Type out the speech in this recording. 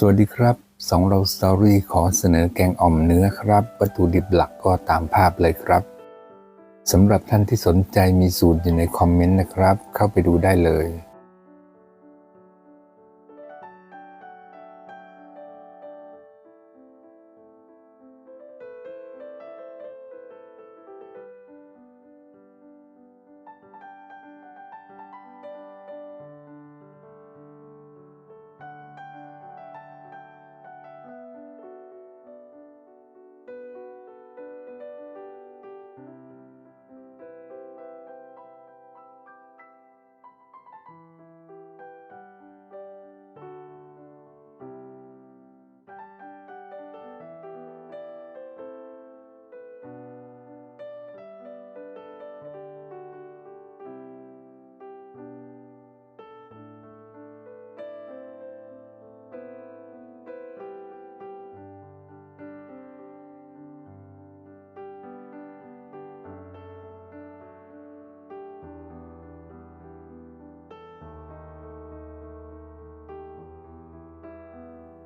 สวัสดีครับสองเราสตอรี่ขอเสนอแกงอ่อมเนื้อครับ วัตถุดิบหลักก็ตามภาพเลยครับสำหรับท่านที่สนใจมีสูตรอยู่ในคอมเมนต์นะครับ เข้าไปดูได้เลย